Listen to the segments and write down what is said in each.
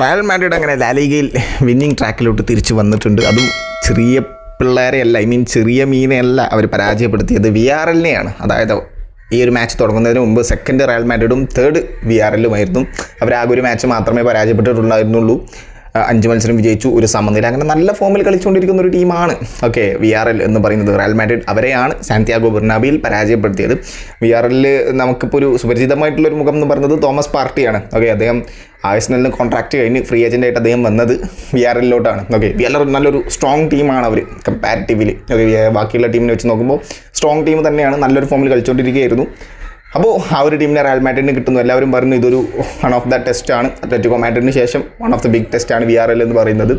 Real Madrid അങ്ങനെ ലാലിഗയിൽ winning ട്രാക്കിലോട്ട് തിരിച്ചു വന്നിട്ടുണ്ട്. അതും ചെറിയ പിള്ളേരെയല്ല ഐ മീൻ ചെറിയ മീനെയല്ല അവർ പരാജയപ്പെടുത്തിയത് വി ആർ എല്ലിനെയാണ് അതായത് ഈ ഒരു മാച്ച് തുടങ്ങുന്നതിന് മുമ്പ് സെക്കൻഡ് റയൽ മാഡ്രിഡും തേർഡ് വി ആർ എല്ലുമായിരുന്നു അവർ ആകെ ഒരു മാച്ച് മാത്രമേ പരാജയപ്പെട്ടിട്ടുണ്ടായിരുന്നുള്ളൂ. അഞ്ച് മത്സരം വിജയിച്ചു ഒരു സമനില. അങ്ങനെ നല്ല ഫോമിൽ കളിച്ചുകൊണ്ടിരിക്കുന്ന ഒരു ടീമാണ് ഓക്കെ വി ആർ എൽ എന്ന് പറയുന്നത്. റയൽ മാഡ്രിഡ് അവരെയാണ് സാന്റിയാഗോ ബെർണാബിയിൽ പരാജയപ്പെടുത്തിയത്. വി ആർ എല്ലിൽ നമുക്കിപ്പോൾ ഒരു സുപരിചിതമായിട്ടുള്ള ഒരു മുഖം എന്ന് പറയുന്നത് തോമസ് പാർട്ടിയാണ് ഓക്കെ അദ്ദേഹം ആഴ്സണലിന് കോൺട്രാക്ട് കഴിഞ്ഞ് ഫ്രീ ഏജന്റ് ആയിട്ട് അദ്ദേഹം വന്നത് വി ആർ എല്ലിലോട്ടാണ് ഓക്കെ വി ആർ നല്ലൊരു സ്ട്രോങ് ടീമാണ് അവർ കമ്പാരിറ്റീവ്ലി ഓക്കെ ബാക്കിയുള്ള ടീമിനെ വെച്ച് നോക്കുമ്പോൾ സ്ട്രോങ് ടീം തന്നെയാണ് നല്ലൊരു ഫോമിൽ കളിച്ചുകൊണ്ടിരിക്കുകയായിരുന്നു. അപ്പോൾ ആ ഒരു ടീമിനെ റയൽ മാഡ്രിഡിന് കിട്ടുന്നു. എല്ലാവരും പറഞ്ഞു ഇതൊരു വൺ ഓഫ് ദ ടെസ്റ്റ് ആണ്. അത്ലറ്റിക്കോ മാഡ്രിഡിന് ശേഷം one of the big test ആണ് വി ആർ എൽ എന്ന് പറയുന്നത്.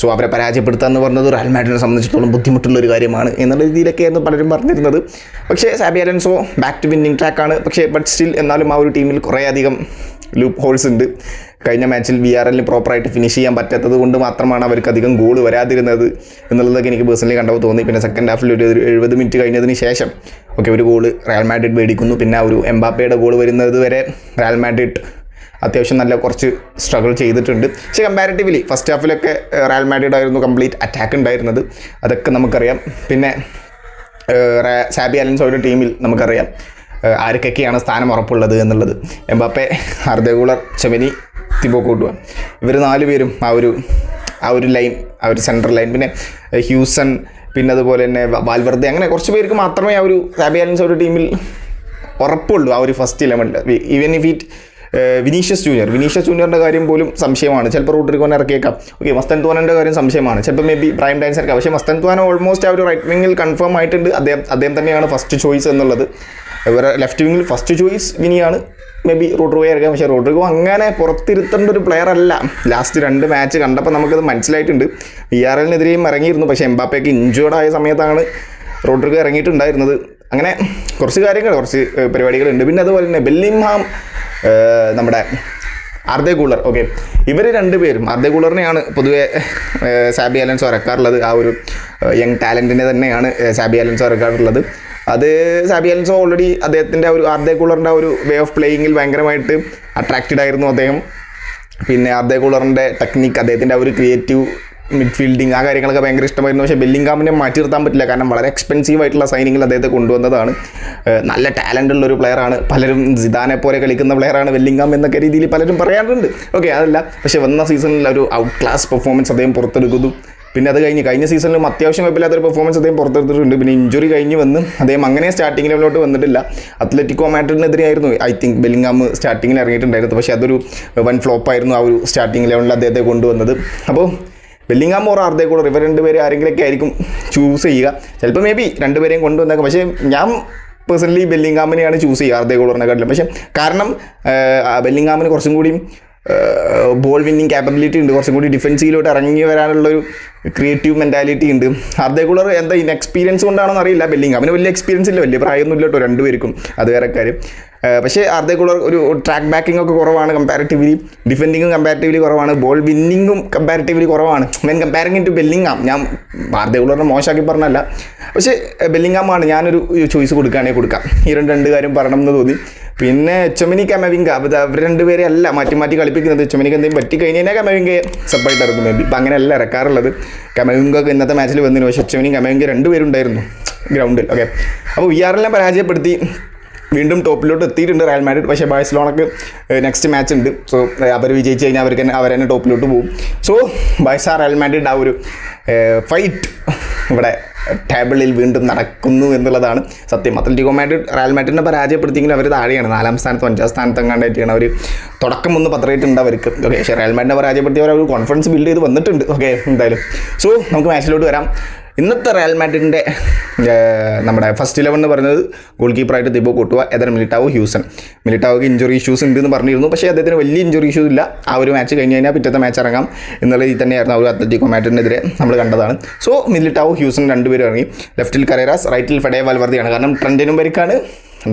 സോ അവരെ പരാജയപ്പെടുത്തുക എന്ന് പറഞ്ഞത് റയൽ മാഡ്രിഡിനെ സംബന്ധിച്ചിടത്തോളം ബുദ്ധിമുട്ടുള്ള ഒരു കാര്യമാണ് എന്നുള്ള രീതിയിലൊക്കെയായിരുന്നു പലരും പറഞ്ഞിരുന്നത്. പക്ഷേ Xabi Alonso back to winning ട്രാക്കാണ് പക്ഷേ ബട്ട് സ്റ്റിൽ എന്നാലും ആ ഒരു ടീമിൽ കുറേയധികം ലൂപ്പ് ഹോൾസ് ഉണ്ട്. കഴിഞ്ഞ മാച്ചിൽ വി ആർ എല്ലിന് പ്രോപ്പറായിട്ട് ഫിനിഷ് ചെയ്യാൻ പറ്റാത്തത് കൊണ്ട് മാത്രമാണ് അവർക്ക് അധികം ഗോൾ വരാതിരുന്നത് എന്നുള്ളതൊക്കെ എനിക്ക് പേഴ്സണലി കണ്ടപ്പോൾ തോന്നി. പിന്നെ സെക്കൻഡ് ഹാഫിൽ ഒരു എഴുപത് മിനിറ്റ് കഴിഞ്ഞതിന് ശേഷം ഓക്കെ ഒരു ഗോൾ റയൽ മാഡ്രിഡ് മേടിക്കുന്നു. പിന്നെ ഒരു എംബാപ്പയുടെ ഗോൾ വരുന്നത് വരെ റയൽ മാഡ്രിഡ് അത്യാവശ്യം നല്ല കുറച്ച് സ്ട്രഗിൾ ചെയ്തിട്ടുണ്ട്. പക്ഷേ കമ്പാരിറ്റീവ്ലി ഫസ്റ്റ് ഹാഫിലൊക്കെ റയൽ മാഡ്രിഡ് ആയിരുന്നു കംപ്ലീറ്റ് അറ്റാക്ക് ഉണ്ടായിരുന്നത്. അതൊക്കെ നമുക്കറിയാം. പിന്നെ സാബി അലൻസ് സാബി അലൻസോയുടെ ടീമിൽ നമുക്കറിയാം ആർക്കൊക്കെയാണ് സ്ഥാനം ഉറപ്പുള്ളത് എന്നുള്ളത്. എംബാപ്പെ ഹർദേഗുളർ ചെമനി തിബോ കൂട്ടുക ഇവർ നാല് പേരും ആ ഒരു ആ ഒരു ലൈൻ ആ ഒരു സെൻട്രൽ ലൈൻ. പിന്നെ ഹ്യൂസൺ പിന്നെ അതുപോലെ തന്നെ വാൽവർദ്ധ അങ്ങനെ കുറച്ച് പേർക്ക് മാത്രമേ ആ ഒരു സാബി ഒരു ടീമിൽ ഉറപ്പുള്ളൂ ആ ഒരു ഫസ്റ്റ് ഇലവനിൽ even if it Vinicius Junior. Vinicius ജൂനിയറിന്റെ കാര്യം പോലും സംശയമാണ്. ചിലപ്പോൾ റോഡ്രിഗോനെ ഇറക്കിയേക്കാം. ഓക്കെ മസ്തൻ തോനന്റെ കാര്യം സംശയമാണ്. ചിലപ്പോൾ മേ ബി പ്രൈം ഡാൻസ് ഇറക്കാം പക്ഷേ മസ്തൻ തോന ഓൾമോസ്റ്റ് ആ ഒരു റൈറ്റ് വിങ്ങിൽ കൺഫേം ആയിട്ടുണ്ട്. അദ്ദേഹം അദ്ദേഹം തന്നെയാണ് ഫസ്റ്റ് ചോയ്സ് എന്നുള്ളത്. ലെഫ്റ്റ് വിങ്ങിൽ ഫസ്റ്റ് ചോയ്സ് വിനിയാണ്. മേ ബി റോഡ്രിഗോ ആയിരിക്കാം പക്ഷേ റോഡ്രിഗോ അങ്ങനെ പുറത്തിരുത്തേണ്ട ഒരു പ്ലെയർ അല്ല. ലാസ്റ്റ് രണ്ട് മാച്ച് കണ്ടപ്പോൾ നമുക്കത് മനസ്സിലായിട്ടുണ്ട്. വി ആർ എല്ലിനെതിരെയും ഇറങ്ങിയിരുന്നു പക്ഷേ എംബാപ്പയ്ക്ക് ഇഞ്ചുവേർഡ് ആയ സമയത്താണ് റോഡ്രിഗോ ഇറങ്ങിയിട്ടുണ്ടായിരുന്നത്. അങ്ങനെ കുറച്ച് കാര്യങ്ങൾ കുറച്ച് പരിപാടികളുണ്ട്. പിന്നെ അതുപോലെ തന്നെ ബെല്ലിംഹാം നമ്മുടെ ആർദേ കൂളർ ഓക്കെ ഇവർ രണ്ടുപേരും ആർദേ കൂളറിനെയാണ് പൊതുവെ സാബി അലൻസ് ഇറക്കാറുള്ളത്. ആ ഒരു യങ് ടാലന്റിനെ തന്നെയാണ് സാബി അലൻസ് ഇറക്കാറുള്ളത്. അത് സാബി അലൻസോ ഓൾറെഡി അദ്ദേഹത്തിന്റെ ഒരു ആർദേ കൂളറിന്റെ ഒരു വേ ഓഫ് പ്ലേയിങ്ങിൽ ഭയങ്കരമായിട്ട് അട്രാക്റ്റഡ് ആയിരുന്നു അദ്ദേഹം. പിന്നെ അർദ്ധ കൂളറിന്റെ ടെക്നിക്ക് അദ്ദേഹത്തിന്റെ ഒരു ക്രിയേറ്റീവ് മിഡ്ഫീൽഡിങ് ആ കാര്യങ്ങളൊക്കെ ഭയങ്കര ഇഷ്ടമായിരുന്നു. പക്ഷേ ബെല്ലിംഗാമിനെ മാറ്റി നിർത്താൻ പറ്റില്ല. കാരണം വളരെ എക്സ്പെൻസീവ് ആയിട്ടുള്ള സൈനിങ്ങിൽ അദ്ദേഹത്തെ കൊണ്ടുവന്നതാണ്. നല്ല ടാലന്റ് ഉള്ള ഒരു പ്ലെയറാണ് പലരും സിദാനെ പോലെ കളിക്കുന്ന പ്ലെയറാണ് ബെല്ലിംഗാം എന്നൊക്കെ രീതിയിൽ പലരും പറയാറുണ്ട്. ഓക്കെ അതല്ല. പക്ഷേ വന്ന സീസണിൽ ഒരു ഔട്ട് ക്ലാസ് പെർഫോമൻസ് അദ്ദേഹം പുറത്തെടുക്കുന്നു. പിന്നെ അത് കഴിഞ്ഞ് കഴിഞ്ഞ സീസണിലും അത്യാവശ്യം കുഴപ്പമില്ലാത്തൊരു പെർഫോമൻസ് അദ്ദേഹം പുറത്തെടുത്തിട്ടുണ്ട്. പിന്നെ ഇഞ്ചുറി കഴിഞ്ഞ് വന്ന് അദ്ദേഹം അങ്ങനെ സ്റ്റാർട്ടിംഗ് ലെവലോട്ട് വന്നിട്ടില്ല. അത്ലറ്റിക്കോ മാഡ്രിഡിനെതിരെയായിരുന്നു ഐ തിങ്ക് ബെല്ലിംഗാം സ്റ്റാർട്ടിങ്ങിൽ ഇറങ്ങിയിട്ടുണ്ടായിരുന്നു. പക്ഷേ അതൊരു വൺ ഫ്ലോപ്പ് ആയിരുന്നു ആ ഒരു സ്റ്റാർട്ടിംഗ് ലെവലിൽ അദ്ദേഹത്തെ കൊണ്ടുവന്നത്. അപ്പോൾ ബെല്ലിംഗാം ഓർ ആർദ്ദേ കൂടെ ഇവർ രണ്ടുപേരെ ആരെങ്കിലൊക്കെ ആയിരിക്കും ചൂസ് ചെയ്യുക. ചിലപ്പോൾ മേ ബി രണ്ടുപേരെയും കൊണ്ടുവന്നേക്കാം. പക്ഷേ ഞാൻ പേഴ്സണലി ബെല്ലിംഗാമിനെയാണ് ചൂസ് ചെയ്യുക ആർദ്ദേ കൂടറിനെക്കാട്ടിലും പക്ഷേ കാരണം ബെല്ലിങ്ങാമിന് കുറച്ചും കൂടിയും ബോൾ വിന്നിങ് ക്യാപ്പബിലിറ്റി ഉണ്ട്. കുറച്ചും കൂടി ഡിഫൻസീവിലോട്ട് ഇറങ്ങി വരാനുള്ള ഒരു ക്രിയേറ്റീവ് മെന്റാലിറ്റി ഉണ്ട്. ആർദ്ദേ എന്താ ഇൻ എക്സ്പീരിയൻസ് കൊണ്ടാണോ അറിയില്ല ബെല്ലിംഗാമിന് വലിയ എക്സ്പീരിയൻസ് ഇല്ല. വലിയ പ്രായമൊന്നും ഇല്ല കേട്ടോ. രണ്ടുപേർക്കും. അത് വേറെ കാര്യം. പക്ഷേ അർദ്ധക്കുളർ കൂളർ ഒരു ട്രാക്ക് ബാക്കിംഗ് ഒക്കെ കുറവാണ് കമ്പാരിറ്റീവ്ലി ഡിഫെൻഡിങ്ങും കമ്പാരിറ്റീവ്ലി കുറവാണ് ബോൾ വിന്നിങ്ങും കമ്പാരിറ്റീവ്ലി കുറവാണ്. വെൻ കമ്പാരിങ് ടു ബെല്ലിംഗാം ഞാൻ ആർദ്ദേ കൂളറിനെ മോശമാക്കി പറഞ്ഞല്ല പക്ഷേ ബെല്ലിംഗാമാണ് ഞാനൊരു ചോയ്സ് കൊടുക്കുകയാണെങ്കിൽ കൊടുക്കാം. ഈ രണ്ട് രണ്ട് കാര്യം പറയണം എന്ന് തോന്നി. പിന്നെ ചൊമിനി കമവിങ്ക അവർ രണ്ടുപേരെ അല്ല മാറ്റി മാറ്റി കളിപ്പിക്കുന്നത്. ചൊമിനിക്ക് എന്തെങ്കിലും പറ്റി കഴിഞ്ഞ് കഴിഞ്ഞാൽ കമവിങ്കയെ സെപ്പറേറ്റ് ഇറക്കും മേ ബി ഇപ്പം അങ്ങനെയല്ല ഇറക്കാറുള്ളത്. കമവിങ്കൊക്കെ ഇന്നത്തെ മാച്ചിൽ വന്നിരുന്നു. പക്ഷേ ചൊമിനി കമവിങ്ക രണ്ടുപേരുണ്ടായിരുന്നു. ഗ്രൗണ്ടിൽ ഓക്കെ അപ്പോൾ വി ആറിനെ പരാജയപ്പെടുത്തി. വീണ്ടും ടോപ്പിലോട്ട് എത്തിയിട്ടുണ്ട് റയൽ മാഡ്രിഡ് പക്ഷേ ബാഴ്സലോണക്ക് നെക്സ്റ്റ് മാച്ച് ഉണ്ട്. സോ അവർ വിജയിച്ച് കഴിഞ്ഞാൽ അവർക്ക് തന്നെ അവർ തന്നെ ടോപ്പിലോട്ട് പോകും. സോ ബാഴ്സ റയൽ മാഡ്രിഡ് ആ ഒരു ഫൈറ്റ് ഇവിടെ ടേബിളിൽ വീണ്ടും നടക്കുന്നു എന്നുള്ളതാണ് സത്യം. അത്ലറ്റിക്കോ മാഡ്രിഡ് റയൽ മാഡ്രിഡിനെ പരാജയപ്പെടുത്തിയെങ്കിൽ അവർ താഴെയാണ്. നാലാം സ്ഥാനത്ത് അഞ്ചാം സ്ഥാനത്ത് എങ്ങാണ്ടായിട്ടാണ് അവർ തുടക്കം ഒന്ന് പത്രമായിട്ടുണ്ട് അവർക്ക്. ഓക്കെ പക്ഷേ റയൽ മാഡ്രിഡിനെ പരാജയപ്പെടുത്തിയവർ അവർ കോൺഫിഡൻസ് ബിൽഡ് ചെയ്ത് വന്നിട്ടുണ്ട്. ഓക്കെ എന്തായാലും. സോ നമുക്ക് മാച്ചിലോട്ട് വരാം. ഇന്നത്തെ റയൽ മാഡ്രിഡിന്റെ നമ്മുടെ ഫസ്റ്റ് ഇലവൻ എന്ന് പറയുന്നത് ഗോൾ കീപ്പറായിട്ട് ദിബോ കൂട്ടുക എതർ മിലിറ്റാവോ ഹ്യൂസൺ. മിലിറ്റാവോക്ക് ഇഞ്ചുറി ഇഷ്യൂസ് ഉണ്ട് എന്ന് പറഞ്ഞിരുന്നു. പക്ഷേ അദ്ദേഹത്തിന് വലിയ ഇഞ്ചുറി ഇഷ്യൂസ് ഇല്ല. ആ ഒരു മാച്ച് കഴിഞ്ഞ് കഴിഞ്ഞാൽ പിറ്റത്തെ മാച്ച് ഇറങ്ങാം. എന്നുള്ള രീതിയിൽ തന്നെയായിരുന്നു ഒരു അത്ലറ്റിക്കോ മാഡ്രിഡിനെതിരെ നമ്മൾ കണ്ടതാണ്. സോ മിലിറ്റാവോ ഹ്യൂസൺ രണ്ടുപേരും ഇറങ്ങി. ലെഫ്റ്റിൽ കരേറാസ് റൈറ്റിൽ ഫെഡേ വാൽവർദിയാണ് കാരണം ട്രെൻഡിനും പരിക്കാണ്.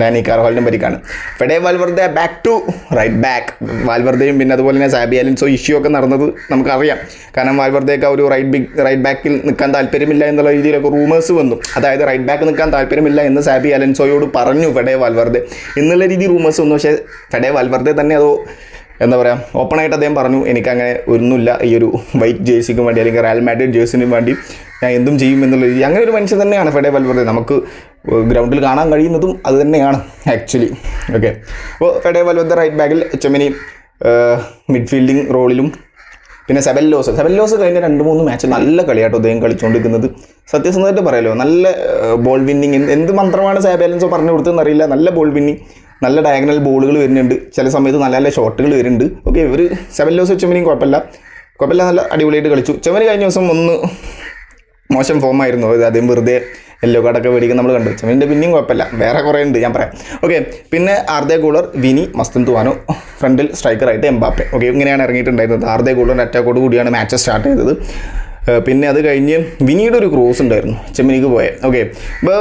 ഡാനി കാർഹോളിനും പരിക്കാണ്. Fede Valverde back to right back വാൽവർദയും പിന്നെ അതുപോലെ തന്നെ സാബി അലൻസോ ഇഷ്യൂ ഒക്കെ നടന്നത് നമുക്കറിയാം. കാരണം വാൽവർദയൊക്കെ ഒരു റൈറ്റ് ബിഗ് റൈറ്റ് ബാക്കിൽ നിൽക്കാൻ താല്പര്യമില്ല എന്നുള്ള രീതിയിലൊക്കെ റൂമേഴ്സ് വന്നു. അതായത് റൈറ്റ് ബാക്ക് നിൽക്കാൻ താല്പര്യമില്ല എന്ന് സാബി അലൻസോയോട് പറഞ്ഞു ഫെഡേ വാൽവർദെ. എന്നുള്ള രീതി റൂമേഴ്സ് വന്നു. പക്ഷേ ഫെഡേ വാൽവർദെ തന്നെ അതോ എന്താ പറയുക ഓപ്പണായിട്ട് അദ്ദേഹം പറഞ്ഞു എനിക്കങ്ങനെ ഒന്നുമില്ല. ഈ ഒരു വൈറ്റ് ജേഴ്സിക്ക് വേണ്ടി അല്ലെങ്കിൽ റയൽ മാഡ്രിഡ് ജേഴ്സിനും വേണ്ടി ഞാൻ എന്തും ചെയ്യും എന്നുള്ള രീതി. അങ്ങനെ ഒരു മനുഷ്യൻ തന്നെയാണ് ഫെഡേ വൽവerde നമുക്ക് ഗ്രൗണ്ടിൽ കാണാൻ കഴിയുന്നതും അത് തന്നെയാണ് ആക്ച്വലി ഓക്കെ അപ്പോൾ ഫെഡേ വൽവerde റൈറ്റ് ബാക്കിൽ ചെമ്മനി മിഡ്ഫീൽഡിംഗ് റോളിലും പിന്നെ സെവൻ ലോസ് സെവൻ ലോസ് കഴിഞ്ഞ രണ്ട് മൂന്ന് മാച്ച് നല്ല കളിയാട്ടോ അദ്ദേഹം കളിച്ചുകൊണ്ടിരിക്കുന്നത് സത്യസന്ധമായിട്ട് പറയാലോ നല്ല ബോൾ വിന്നിങ് എന്ത് മന്ത്രമാണ് സാബാലൻസോ പറഞ്ഞു കൊടുത്തതെന്ന് അറിയില്ല. നല്ല ബോൾ വിന്നിങ് നല്ല ഡയഗണൽ ബോളുകൾ വരുന്നുണ്ട്. ചില സമയത്ത് നല്ല നല്ല ഷോട്ടുകൾ വരുന്നുണ്ട്. ഓക്കെ ഇവർ സെബല്ലോസ് ചെമ്മനിയും കുഴപ്പമില്ല. കുഴപ്പമില്ല നല്ല അടിപൊളിയായിട്ട് കളിച്ചു. ചെമ്മിനി കഴിഞ്ഞ ദിവസം ഒന്ന് മോശം ഫോമായിരുന്നു അത് അദ്ദേഹം വെറുതെ യെല്ലോ കാർഡൊക്കെ മേടിക്കും നമ്മൾ കണ്ടു ചെമ്മീന്റെ പിന്നെയും കുഴപ്പമില്ല. വേറെ കുറേ ഉണ്ട് ഞാൻ പറയാം. ഓക്കെ പിന്നെ ആർദേ കൂളർ വിനി മസ്തൻ തുവാനോ ഫ്രണ്ടിൽ സ്ട്രൈക്കറായിട്ട് എംബാപ്പെ. ഓക്കെ ഇങ്ങനെയാണ് ഇറങ്ങിയിട്ടുണ്ടായിരുന്നത്. ആർദേ ഗോളറിന്റെ അറ്റാക്കോട് കൂടിയാണ് മാച്ച് സ്റ്റാർട്ട് ചെയ്തത്. പിന്നെ അത് കഴിഞ്ഞ് വിനിയുടെ ഒരു ക്രോസ് ഉണ്ടായിരുന്നു ചെമ്മിനിക്ക് പോയേ. ഓക്കെ ഇപ്പോൾ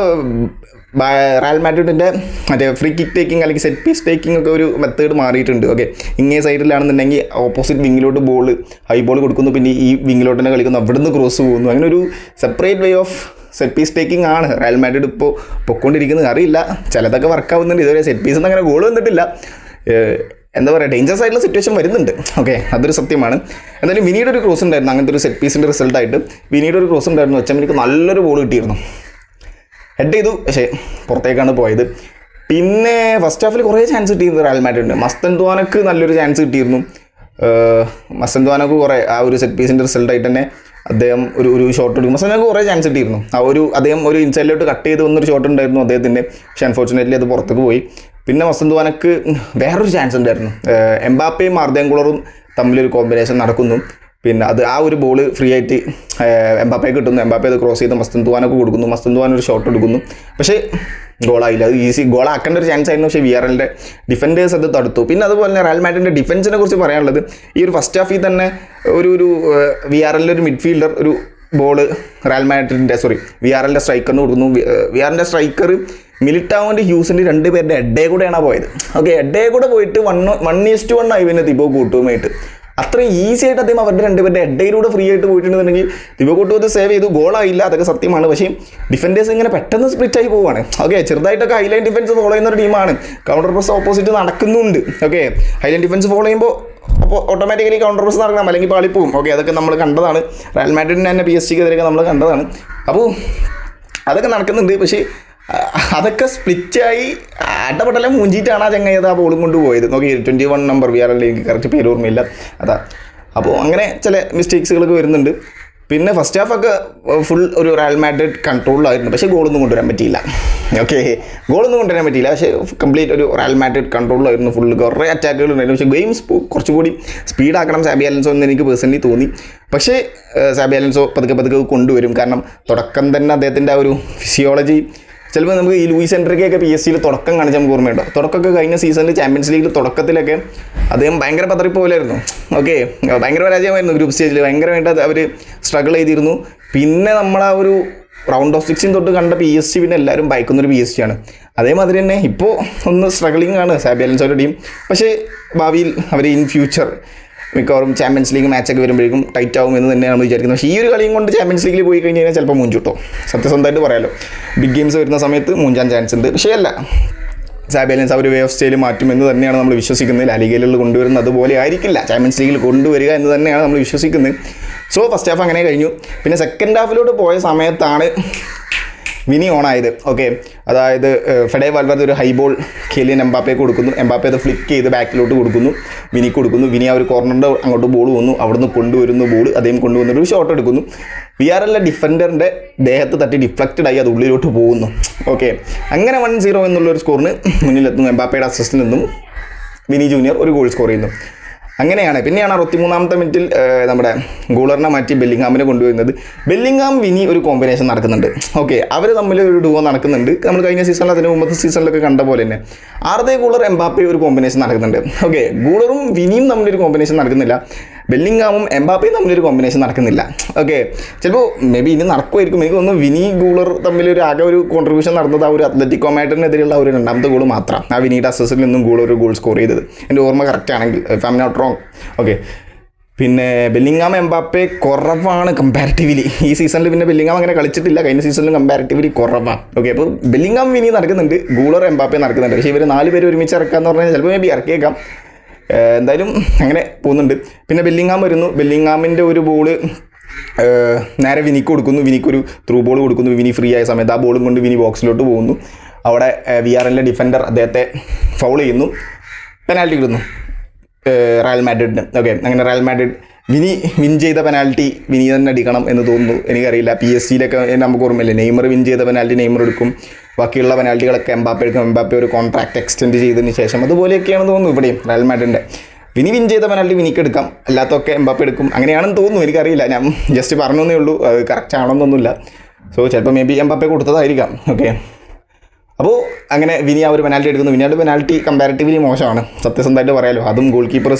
റയൽ മാഡ്രിഡിന്റെ മറ്റേ ഫ്രീ കിക്ക് ടേക്കിംഗ് അല്ലെങ്കിൽ സെറ്റ് പീസ് ടേക്കിംഗ് ഒക്കെ ഒരു മെത്തേഡ് മാറിയിട്ടുണ്ട്. ഓക്കെ ഇങ്ങേ സൈഡിലാണെന്നുണ്ടെങ്കിൽ ഓപ്പോസിറ്റ് വിങ്ങിലോട്ട് ബോൾ ഹൈ ബോൾ കൊടുക്കുന്നു. പിന്നെ ഈ വിങ്ങിലോട്ട് തന്നെ കളിക്കുന്നു. അവിടുന്ന് ക്രോസ് പോകുന്നു. അങ്ങനെ ഒരു separate way of set piece taking ആണ് റയൽ മാഡ്രിഡ് ഇപ്പോൾ പൊക്കോണ്ടിരിക്കുന്നത്. അറിയില്ല. ചിലതൊക്കെ വർക്ക് ആവുന്നുണ്ട്. ഇതുവരെ സെറ്റ് പീസ് ഒന്നും അങ്ങനെ ഗോൾ വന്നിട്ടില്ല. എന്താ പറയുക ഡേഞ്ചറസ് ആയിട്ടുള്ള സിറ്റുവേഷൻ വരുന്നുണ്ട്. ഓക്കെ അതൊരു സത്യമാണ്. എന്തായാലും വിനീടൊരു ഒരു ക്രോസ് ഉണ്ടായിരുന്നു. അങ്ങനത്തെ ഒരു സെറ്റ് പീസിന്റെ റിസൾട്ടായിട്ട് വിനീടൊരു ഒരു ക്രോസ് ഉണ്ടായിരുന്നു. വെച്ചമ്മനിക്ക് നല്ലൊരു ബോൾ കിട്ടിയിരുന്നു. ഹെഡ് ചെയ്തു. പക്ഷേ പുറത്തേക്കാണ് പോയത്. പിന്നെ ഫസ്റ്റ് ഹാഫിൽ കുറേ ചാൻസ് കിട്ടിയിരുന്നു റയൽ മാഡ്രിഡിന് മസ്തൻ ദ്വാനക്ക് നല്ലൊരു ചാൻസ് കിട്ടിയിരുന്നു. മസ്തൻ ദ്വാനക്ക് കുറേ ആ ഒരു സെറ്റ് പീസിന്റെ റിസൾട്ടായിട്ട് തന്നെ അദ്ദേഹം ഒരു ഒരു ഷോട്ട് എടുക്കും. മസ്തൻ കുറേ ചാൻസ് കിട്ടിയിരുന്നു. ആ ഒരു അദ്ദേഹം ഒരു ഇൻസൈഡിലോട്ട് കട്ട് ചെയ്ത് വന്നൊരു ഷോട്ട് ഉണ്ടായിരുന്നു അദ്ദേഹത്തിന്റെ പക്ഷേ അൺഫോർച്ചുനേറ്റ്ലി അത് പുറത്തേക്ക് പോയി. പിന്നെ മസ്തൻ ദ്വാനക്ക് വേറൊരു ചാൻസ് ഉണ്ടായിരുന്നു. എംബാപ്പയും മാർദ്ദേങ്കുളറും തമ്മിലൊരു കോമ്പിനേഷൻ നടക്കുന്നു. പിന്നെ അത് ആ ഒരു ബോൾ ഫ്രീ ആയിട്ട് ഏഹ്, എംബാപ്പയെ കിട്ടുന്നു. എംബാപ്പെ അത് ക്രോസ് ചെയ്ത് മസ്തൻ തുവാനൊക്കെ കൊടുക്കുന്നു. മസ്തൻ തുവാൻ ഒരു ഷോട്ട് എടുക്കുന്നു. പക്ഷേ ഗോളായില്ല അത് ഈസി ഗോളാക്കേണ്ട ഒരു ചാൻസ് ആയിരുന്നു. പക്ഷേ വി ആർ എല്ലിന്റെ ഡിഫൻഡേഴ്സ് അത് തടുത്തു. പിന്നെ അതുപോലെ തന്നെ റയൽ മാഡ്രിഡിന്റെ ഡിഫൻസിനെ കുറിച്ച് പറയാനുള്ളത് ഈ ഒരു ഫസ്റ്റ് ഹാഫിൽ തന്നെ ഒരു ഒരു വി ആർ എല്ലിന്റെ ഒരു മിഡ്ഫീൽഡർ ഒരു ബോൾ റയൽ മാഡ്രിഡിന്റെ സോറി വി ആർ എല്ലിന്റെ സ്ട്രൈക്കറിന് കൊടുക്കുന്നു. വി ആറിന്റെ സ്ട്രൈക്കർ മിലിറ്റാവിന്റെ ഹ്യൂസിന്റെ രണ്ട് പേരുടെ എഡേ കൂടെയാണ് പോയത്. ഓക്കെ എഡേ കൂടെ പോയിട്ട് വൺ വൺ ഈസ്റ്റ് വൺ ആയി പിന്നെ തിബോ കൂട്ടുമായിട്ട് അത്രയും ഈസി ആയിട്ട് അദ്ദേഹം അവരുടെ രണ്ടുപേരുടെ എഡയിലൂടെ ഫ്രീ ആയിട്ട് പോയിട്ടുണ്ടെന്നുണ്ടെങ്കിൽ തിബോ കൂട്ടു അത് സേവ് ചെയ്തു ഗോളായില്ല അതൊക്കെ സത്യമാണ്. പക്ഷേ ഡിഫൻഡേഴ്സ് ഇങ്ങനെ പെട്ടെന്ന് സ്പ്ലിറ്റ് ആയി പോവാണ്. ഓക്കെ ചെറുതായിട്ടൊക്കെ ഹൈലൈൻ ഡിഫൻസ് ഫോളോ ചെയ്യുന്ന ഒരു ടീമാണ് കൗണ്ടർ പ്രസ് ഓപ്പോസിറ്റ് നടക്കുന്നുണ്ട്. Okay high line defence follow ചെയ്യുമ്പോൾ അപ്പോൾ ഓട്ടോമാറ്റിക്കലി കൗണ്ടർ പ്രസ് നടക്കണം. അല്ലെങ്കിൽ പാളിപ്പോവും. ഓക്കെ അതൊക്കെ നമ്മൾ കണ്ടതാണ്. റയൽ മാഡ്രിഡിന് തന്നെ പി എസ് സിക്ക് എതിരെയൊക്കെ നമ്മൾ കണ്ടതാണ്. അപ്പോൾ അതൊക്കെ നടക്കുന്നുണ്ട്. പക്ഷേ അതൊക്കെ സ്പ്ലിറ്റായി അട്ടപ്പെട്ടെല്ലാം മൂഞ്ചിയിട്ടാണ് ആ ചങ്ങായത് ആ ബോളും കൊണ്ട് പോയത്. നോക്കി twenty one number V R എനിക്ക് കറക്റ്റ് പേര് ഓർമ്മയില്ല. അതാ. അപ്പോൾ അങ്ങനെ ചില മിസ്റ്റേക്സുകളൊക്കെ വരുന്നുണ്ട്. പിന്നെ ഫസ്റ്റ് ഹാഫൊക്കെ ഫുൾ ഒരു റയൽ മാഡ്രിഡ് കൺട്രോളിലായിരുന്നു പക്ഷേ ഗോളൊന്നും കൊണ്ടുവരാൻ പറ്റിയില്ല. ഓക്കെ ഗോളൊന്നും കൊണ്ടുവരാൻ പറ്റിയില്ല. പക്ഷേ കംപ്ലീറ്റ് ഒരു റയൽ മാഡ്രിഡ് കൺട്രോളിലായിരുന്നു ഫുൾ കുറേ അറ്റാക്കുകൾ ഉണ്ടായിരുന്നു. പക്ഷേ ഗെയിംസ് കുറച്ചുകൂടി സ്പീഡാക്കണം സാബി അലൻസോ എന്ന് എനിക്ക് പേഴ്സണലി തോന്നി. പക്ഷേ സാബി അലൻസോ പതുക്കെ പതുക്കെ കൊണ്ടുവരും. കാരണം തുടക്കം തന്നെ അദ്ദേഹത്തിന്റെ ആ ഒരു ഫിസിയോളജി ചിലപ്പോൾ നമുക്ക് ഈ ലൂയിസ് എൻട്രിക്കൊക്കെ പി എസ് സിയിൽ തുടക്കം കാണിച്ച നമുക്ക് ഓർമ്മയുണ്ടോ തുടക്കമൊക്കെ കഴിഞ്ഞ സീസണിൽ ചാമ്പ്യൻസ് ലീഗിൽ തുടക്കത്തിലൊക്കെ അദ്ദേഹം ഭയങ്കര പതറിപ്പോലായിരുന്നു. ഓക്കെ ഭയങ്കര പരാജയമായിരുന്നു ഗ്രൂപ്പ് സ്റ്റേജിൽ ഭയങ്കരമായിട്ട് അവർ സ്ട്രഗിൾ ചെയ്തിരുന്നു. പിന്നെ നമ്മൾ ഒരു റൗണ്ട് ഓഫ് സിക്സിൻ തൊട്ട് കണ്ട പി എസ് സി പിന്നെ എല്ലാവരും ഭയക്കുന്നൊരു പി എസ് സി ആണ്. അതേമാതിരി തന്നെ ഇപ്പോൾ ഒന്ന് സ്ട്രഗിളിംഗ് ആണ് സാബി അലൻസോയുടെ ടീം പക്ഷേ ഭാവിയിൽ അവർ ഇൻ ഫ്യൂച്ചർ മിക്കവാറും ചാമ്പ്യൻസ് ലീഗ് മാച്ചൊക്കെ വരുമ്പോഴേക്കും ടൈറ്റ് ആവും എന്ന് തന്നെയാണ് വിചാരിക്കുന്നത്. പക്ഷേ ഈ ഒരു കളിയും കൊണ്ട് ചാമ്പ്യൻസ് ലീഗിൽ പോയി കഴിഞ്ഞ് കഴിഞ്ഞാൽ ചിലപ്പോൾ മൂഞ്ചുട്ടോ സത്യസന്ധമായിട്ട് പറയാലോ. ബിഗ് ഗെയിംസ് വരുന്ന സമയത്ത് മൂഞ്ചാൻ ചാൻസ് ഉണ്ട്. പക്ഷേ അല്ല. സാബിയലൻസ് അവർ വേ ഓഫ് സ്റ്റൈൽ മാറ്റുമെന്ന് തന്നെയാണ് നമ്മൾ വിശ്വസിക്കുന്നത്. ലാലിഗയിലുള്ള കൊണ്ടുവരുന്നത് അതുപോലെ ആയിരിക്കില്ല. ചാമ്പ്യൻസ് ലീഗിൽ കൊണ്ടുവരിക എന്ന് തന്നെയാണ് നമ്മൾ വിശ്വസിക്കുന്നത്. സോ ഫസ്റ്റ് ഹാഫ് അങ്ങനെ കഴിഞ്ഞു. പിന്നെ സെക്കൻഡ് ഹാഫിലോട്ട് പോയ സമയത്താണ് വിനി ഓണായത്. ഓക്കെ അതായത് ഫെഡേ വൽവർദ് ഒരു ഹൈ ബോൾ കെലിയൻ എംബാപ്പയെ കൊടുക്കുന്നു. എംബാപ്പെ അത് ഫ്ലിക്ക് ചെയ്ത് ബാക്കിലോട്ട് കൊടുക്കുന്നു. വിനി കൊടുക്കുന്നു. വിനി ആ ഒരു കോർണറിന്റെ അങ്ങോട്ട് ബോൾ വന്നു. അവിടുന്ന് കൊണ്ടുവരുന്നു ബോൾ അദ്ദേഹം കൊണ്ടുവന്നൊരു ഷോട്ട് എടുക്കുന്നു. വി ആർ എല്ലാ ഡിഫൻഡറിന്റെ ദേഹത്ത് തട്ടി ഡിഫ്ലക്റ്റഡ് ആയി അത് ഉള്ളിലോട്ട് പോകുന്നു. ഓക്കെ അങ്ങനെ വൺ സീറോ എന്നുള്ളൊരു സ്കോറിന് മുന്നിലെത്തുന്നു. എംബാപ്പയുടെ അസിസ്റ്റിൽ നിന്നും വിനി ജൂനിയർ ഒരു ഗോൾ സ്കോർ ചെയ്യുന്നു. അങ്ങനെയാണ്. പിന്നെയാണ് അറുപത്തിമൂന്നാമത്തെ മിനിറ്റിൽ നമ്മുടെ ഗൂളറിനെ മാറ്റി ബെല്ലിംഗാമിനെ കൊണ്ടുവരുന്നത്. ബെല്ലിംഗാം വിനി ഒരു കോമ്പിനേഷൻ നടക്കുന്നുണ്ട്. ഓക്കെ അവർ തമ്മിൽ ഒരു ഡുവോ നടക്കുന്നുണ്ട്. നമ്മൾ കഴിഞ്ഞ സീസണിൽ അതിന് മുമ്പത്തെ സീസണിലൊക്കെ കണ്ട പോലെ തന്നെ ആർദേ ഗൂളർ എംബാപ്പെ ഒരു കോമ്പിനേഷൻ നടക്കുന്നുണ്ട്. ഓക്കെ ഗൂളറും വിനിയും തമ്മിലൊരു കോമ്പിനേഷൻ നടക്കുന്നില്ല. ബെല്ലിംഗാമും എംബാപ്പയും തമ്മിലൊരു കോമ്പിനേഷൻ നടക്കുന്നില്ല. ഓക്കെ ചിലപ്പോൾ മേ ബി ഇനി നടക്കുമായിരിക്കും. എനിക്ക് തോന്നുന്നു വിനി ഗൂളർ തമ്മിൽ ഒരു ആകെ ഒരു കോൺട്രിബ്യൂഷൻ നടന്നത് ആ ഒരു അത്ലറ്റിക് കോമാറ്ററിനെതിരെയുള്ള ആ ഒരു രണ്ടാമത്തെ ഗോൾ മാത്രം. ആ വിനിയുടെ അസസിൽ നിന്നും ഗോൾ ഒരു ഗോൾ സ്കോർ ചെയ്തത്. എന്റെ ഓർമ്മ കറക്റ്റ് ആണെങ്കിൽ ഇഫ് നോട്ട് റോങ് ഓക്കെ പിന്നെ ബെല്ലിങ്ങാം എംബാപ്പെ കുറവാണ് കമ്പാരിറ്റീവ്ലി ഈ സീസണിൽ പിന്നെ ബെല്ലിങ്ങാം അങ്ങനെ കളിച്ചിട്ടില്ല. കഴിഞ്ഞ സീസണിലും കമ്പാരിറ്റീവ്ലി കുറവാണ് ഓക്കെ അപ്പോൾ ബെല്ലിങ്ങാം വിനി നടക്കുന്നുണ്ട്. ഗൂളർ എംബാപ്പെ നടക്കുന്നുണ്ട്. പക്ഷേ ഇവർ നാല് പേര് ഒരുമിച്ച് ഇറക്കാന്ന് പറഞ്ഞാൽ ചിലപ്പോൾ മേ ബി ഇറക്കിയേക്കാം. എന്തായാലും അങ്ങനെ പോകുന്നുണ്ട്. പിന്നെ ബെല്ലിങ്ങാം വരുന്നു. ബെല്ലിങ്ങാമിന്റെ ഒരു ബോൾ നേരെ വിനിക്ക് കൊടുക്കുന്നു. വിനിക്കൊരു ത്രൂ ബോൾ കൊടുക്കുന്നു. വിനി ഫ്രീ ആയ സമയത്ത് ആ ബോളും കൊണ്ട് വിനി ബോക്സിലോട്ട് പോകുന്നു. അവിടെ വി ആർ എല്ലിന്റെ ഡിഫൻഡർ അദ്ദേഹത്തെ ഫൗൾ ചെയ്യുന്നു. പെനാൽറ്റി കിട്ടുന്നു. റയൽ മാഡ്രിഡിന് ഓക്കെ അങ്ങനെ റയൽ മാഡ്രിഡ് വിനി വിൻ ചെയ്ത പെനാൽറ്റി വിനി തന്നെ അടിക്കണം എന്ന് തോന്നുന്നു. എനിക്കറിയില്ല. പി എസ് സിയിലൊക്കെ നമുക്ക് ഓർമ്മയില്ലേ? നെയ്മർ വിൻ ചെയ്ത പെനാൽറ്റി നെയ്മർ എടുക്കും. ബാക്കിയുള്ള പെനാൽറ്റികളൊക്കെ എംബാപ്പേക്ക് എംബാപ്പേ ഒരു കോൺട്രാക്ട് എക്സ്റ്റെൻഡ് ചെയ്തതിന് ശേഷം അതുപോലെയൊക്കെയാണ് തോന്നുന്നു ഇവിടെയും റയൽ മാഡ്രിഡിന്റെ വിനി വിൻ ചെയ്ത പെനാൽറ്റി വിനിക്ക് എടുക്കാം. അല്ലാത്തൊക്കെ എംബാപ്പെ എടുക്കും. അങ്ങനെയാണെന്ന് തോന്നുന്നു. എനിക്കറിയില്ല. ഞാൻ ജസ്റ്റ് പറഞ്ഞേ ഉള്ളൂ. അത് കറക്റ്റ് ആണെന്നൊന്നുമില്ല സോ ചിലപ്പോൾ മേ ബി എംബാപ്പെ കൊടുത്തതായിരിക്കാം. ഓക്കെ അപ്പോൾ അങ്ങനെ വിനി ആ ഒരു പെനാൽറ്റി എടുക്കുന്നു. വിനിയുടെ പെനാൽറ്റി കമ്പാരിറ്റീവ്ലി മോശമാണ്. സത്യസന്ധമായിട്ട് പറയാലോ. അതും ഗോൾ കീപ്പർ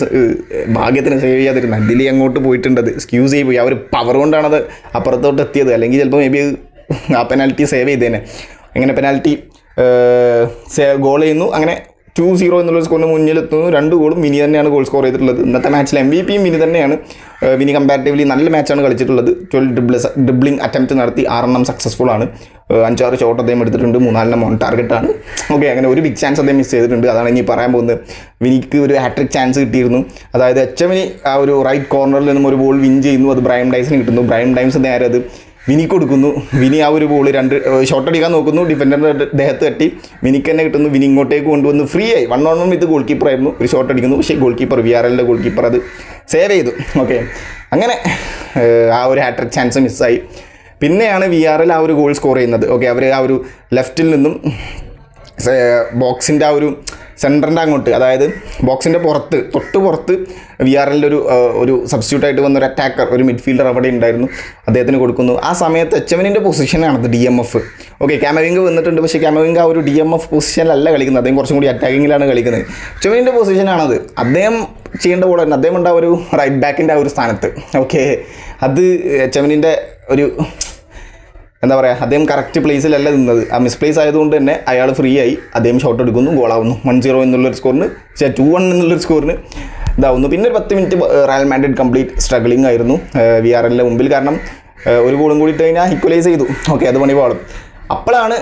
ഭാഗ്യത്തിന് സേവ് ചെയ്യാതിരുന്ന. അതിലേ അങ്ങോട്ട് പോയിട്ടുണ്ടത് സ്ക്യൂസ് ചെയ്ത് പോയി. ആ ഒരു പവർ കൊണ്ടാണത് അപ്പുറത്തോട്ട് എത്തിയത്. അല്ലെങ്കിൽ ചിലപ്പോൾ മേ ബി ആ പെനാൽറ്റി സേവ് ചെയ്തേനെ. അങ്ങനെ പെനാൽറ്റി ഗോൾ ചെയ്യുന്നു. അങ്ങനെ ടു സീറോ എന്നുള്ള സ്കോറിന് മുന്നിലെത്തുന്നു. രണ്ട് ഗോളും വിനി തന്നെയാണ് ഗോൾ സ്കോർ ചെയ്തിട്ടുള്ളത്. ഇന്നത്തെ മാച്ചിൽ എം വി പിയും വിനി തന്നെയാണ്. വിനി കമ്പാരിറ്റീവ്ലി നല്ല മാച്ചാണ് കളിച്ചിട്ടുള്ളത്. ട്വൽവ് ഡ്രിബിൾസ് ഡ്രിബ്ലിംഗ് അറ്റംപ്റ്റ് നടത്തി ആറെണ്ണം സക്സസ്ഫുൾ ആണ്. അഞ്ചാറ് ഷോട്ട് അദ്ദേഹം എടുത്തിട്ടുണ്ട്. മൂന്നാലെണ്ണം ഓൺ ആണ്. ഓക്കെ അങ്ങനെ ഒരു ബിഗ് ചാൻസ് അദ്ദേഹം മിസ് ചെയ്തിട്ടുണ്ട്. അതാണ് ഇനി പറയാൻ പോകുന്നത്. വിനിക്ക് ഒരു ഹാട്രിക് ചാൻസ് കിട്ടിയിരുന്നു. അതായത് എച്ച് എമ്മിന് ആ ഒരു റൈറ്റ് കോർണറിൽ നിന്നും ഒരു ബോൾ വിൻ ചെയ്യുന്നു. അത് ബ്രൈം ഡൈസിന് കിട്ടുന്നു. ബ്രൈം ഡൈംസ് നേരെ അത് വിനി കൊടുക്കുന്നു. വിനി ആ ഒരു ബോൾ രണ്ട് ഷോട്ട് അടിക്കാൻ നോക്കുന്നു. ഡിഫൻഡറിന്റെ ദേഹത്ത് തട്ടി. വിനിക്ക് തന്നെ കിട്ടുന്നു. വിനി ഇങ്ങോട്ടേക്ക് കൊണ്ടുവന്ന് ഫ്രീ ആയി. One on one with goalkeeper ആയിരുന്നു. ഒരു ഷോട്ട് അടിക്കുന്നു. പക്ഷേ ഗോൾ കീപ്പർ വി ആർ എല്ലിന്റെ ഗോൾ കീപ്പർ അത് സേവ് ചെയ്തു. ഓക്കെ അങ്ങനെ ആ ഒരു ഹാട്രിക് ചാൻസ് മിസ്സായി പിന്നെയാണ് വി ആർ എൽ ആ ഒരു ഗോൾ സ്കോർ ചെയ്യുന്നത്. ഓക്കെ അവർ ആ ഒരു ലെഫ്റ്റിൽ നിന്നും ബോക്സിന്റെ ആ ഒരു സെന്ററിന്റെ അങ്ങോട്ട് അതായത് ബോക്സിന്റെ പുറത്ത് തൊട്ട് പുറത്ത് വി ആർ എല്ലിന്റെ ഒരു ഒരു സബ്സ്റ്റിറ്റ്യൂട്ട് ആയിട്ട് വന്ന ഒരു അറ്റാക്കർ ഒരു മിഡ്ഫീൽഡർ അവിടെ ഉണ്ടായിരുന്നു. അദ്ദേഹത്തിന് കൊടുക്കുന്നു. ആ സമയത്ത് എച്ച് എമ്മിന്റെ പൊസിഷനാണത് D M F okay Camavinga വന്നിട്ടുണ്ട് പക്ഷേ ക്യാമവിങ് ആ ഒരു ഡി എം എഫ് പൊസിഷനിലല്ല കളിക്കുന്നത്. അദ്ദേഹം കുറച്ചും കൂടി അറ്റാക്കിങ്ങിലാണ് കളിക്കുന്നത്. എച്ച് എമ്മിന്റെ പൊസിഷനാണത് അദ്ദേഹം ചെയ്യേണ്ട പോലെ തന്നെ. അദ്ദേഹം ഉണ്ടാവും ഒരു റൈറ്റ് ബാക്കിന്റെ ആ ഒരു സ്ഥാനത്ത്. ഓക്കെ അത് എച്ച് എമ്മിന്റെ ഒരു എന്താ പറയുക അദ്ദേഹം കറക്റ്റ് പ്ലേസിലല്ല നിന്നത്. ആ മിസ്പ്ലേസ് ആയതുകൊണ്ട് തന്നെ അയാൾ ഫ്രീ ആയി അദ്ദേഹം ഷോട്ട് എടുക്കുന്നു ഗോളാവുന്നു വൺ സീറോ എന്നുള്ളൊരു സ്കോറിന് പക്ഷേ ടു വൺ എന്നുള്ളൊരു സ്കോറിന് ഇതാവുന്നു. പിന്നെ ഒരു പത്ത് minute Real Madrid complete struggling ആയിരുന്നു. വി ആർ എല്ലിന്റെ മുമ്പിൽ കാരണം ഒരു ഗോളും കൂടി ഇട്ട് കഴിഞ്ഞാൽ ഇക്വലൈസ് ചെയ്തു. ഓക്കെ അത് പണി പാളും. അപ്പോഴാണ്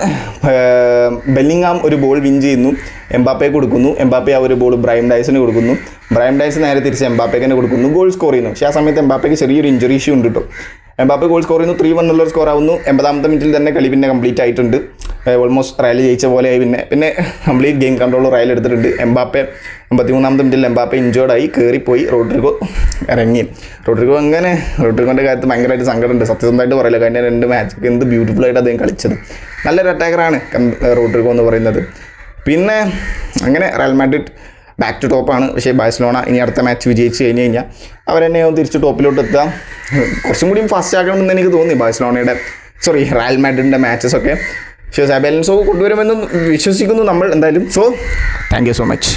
ബെല്ലിങ്ങാം ഒരു ബോൾ വിൻ ചെയ്യുന്നു. എംബാപ്പയെ കൊടുക്കുന്നു. എംബാപ്പെ ആ ഒരു ബോൾ ബ്രൈം ഡൈസിന് കൊടുക്കുന്നു. ബ്രൈം ഡൈസ് നേരെ തിരിച്ച് എംബാപ്പയ്ക്ക് തന്നെ കൊടുക്കുന്നു. ഗോൾ സ്കോർ ചെയ്യുന്നു. പക്ഷേ ആ സമയത്ത് എംബാപ്പയ്ക്ക് ചെറിയൊരു ഇഞ്ചുറി ഇഷ്യൂ ഉണ്ട് കേട്ടോ എംബാപ്പെ ഗോൾ സ്കോർ ചെയ്യുന്നു. ത്രീ വൺ എന്നുള്ളൊരു സ്കോർ ആവുന്നു. എൺപതാമത്തെ മിനിറ്റിൽ തന്നെ കളി പിന്നെ കംപ്ലീറ്റ് ആയിട്ടുണ്ട്. ഓൾമോസ്റ്റ് റയൽ ജയിച്ച പോലെയായി പിന്നെ. പിന്നെ കംപ്ലീറ്റ് ഗെയിം കൺട്രോൾ റയൽ എടുത്തിട്ടുണ്ട്. എംബാപ്പെ എൺപത്തിമൂന്നാമത്തെ മിനിറ്റിൽ എംബാപ്പെ ഇഞ്ചേർഡായി കയറിപ്പോയി റോഡ്രിഗോ ഇറങ്ങി. റോഡ്രിഗോ അങ്ങനെ റോഡ്രിഗോന്റെ കാര്യത്തിൽ ഭയങ്കരമായിട്ട് സങ്കടമുണ്ട്. സത്യസന്ധമായിട്ട് പറയില്ല. കഴിഞ്ഞ രണ്ട് മാച്ചൊക്കെ എന്ത് ബ്യൂട്ടിഫുൾ ആയിട്ട് അദ്ദേഹം കളിച്ചത്. നല്ലൊരു അറ്റാക്കറാണ് റോഡ്രിഗോ എന്ന് പറയുന്നത്. പിന്നെ അങ്ങനെ റയൽ മാഡ്രിഡ് ബാക്ക് ടു ടോപ്പാണ് പക്ഷേ ബാഴ്സലോണ ഇനി അടുത്ത മാച്ച് വിജയിച്ച് കഴിഞ്ഞ് കഴിഞ്ഞാൽ അവരെന്നെ തിരിച്ച് ടോപ്പിലോട്ട് എത്തുക കുറച്ചും കൂടിയും ഫാസ്റ്റ് ആക്കണമെന്ന് എനിക്ക് തോന്നി ബാഴ്സലോണയുടെ സോറി റയൽ മാഡ്രിഡിന്റെ മാച്ചസ് ഒക്കെ. പക്ഷേ ബാലൻസോ കൊണ്ടുവരുമെന്ന് വിശ്വസിക്കുന്നു നമ്മൾ എന്തായാലും. So thank you so much